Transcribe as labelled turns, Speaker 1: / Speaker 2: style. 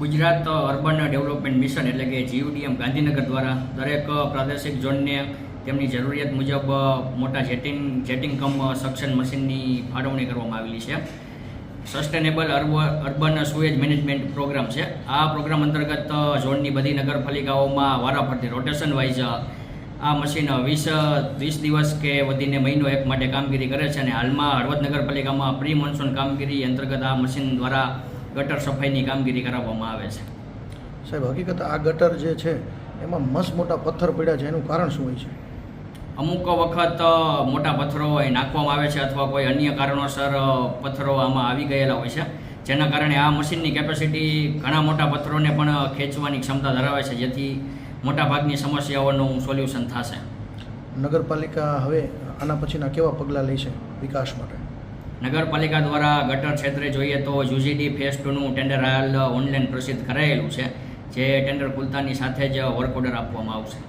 Speaker 1: Gujarat urban development mission એટલે કે જીયુડીએમ ગાંધીનગર દ્વારા દરેક પ્રાદેશિક ઝોનને તેમની જરૂરિયાત મુજબ મોટા જેટિંગ જેટિંગ કમ સક્શન મશીનની ફાળવણી કરવામાં આવેલી છે. Sustainable urb urban sewage management programme છે. આ પ્રોગ્રામ અંતર્ગત ઝોનની બધી નગરપાલિકાઓમાં વારાફરતી રોટેશન વાઇઝ આ મશીન વીસ વીસ દિવસ કે વધીને મહિનો એક માટે કામગીરી કરે છે અને હાલમાં હળવદ નગરપાલિકામાં પ્રી મોન્સૂન કામગીરી અંતર્ગત આ મશીન દ્વારા ગટર સફાઈની કામગીરી કરાવવામાં આવે છે.
Speaker 2: સાહેબ હકીકત આ ગટર જે છે એમાં મસ્ત મોટા પથ્થર પડ્યા છે. એનું કારણ શું હોય છે?
Speaker 1: અમુક વખત મોટા પથ્થરો એ નાખવામાં આવે છે અથવા કોઈ અન્ય કારણોસર પથ્થરો આમાં આવી ગયેલા હોય છે. જેના કારણે આ મશીનની કેપેસિટી ઘણા મોટા પથ્થરોને પણ ખેંચવાની ક્ષમતા ધરાવે છે. જેથી મોટાભાગની સમસ્યાઓનું સોલ્યુશન થશે.
Speaker 2: નગરપાલિકા હવે આના પછીના કેવા પગલાં લેશે વિકાસ માટે?
Speaker 1: નગરપાલિકા દ્વારા ગટર ક્ષેત્રે જોઈએ તો યુજીડી ફેઝ ટુનું ટેન્ડર હાલ ઓનલાઈન પ્રસિદ્ધ કરાયેલું છે, જે ટેન્ડર ખુલતાની સાથે જ વર્ક ઓર્ડર આપવામાં આવશે.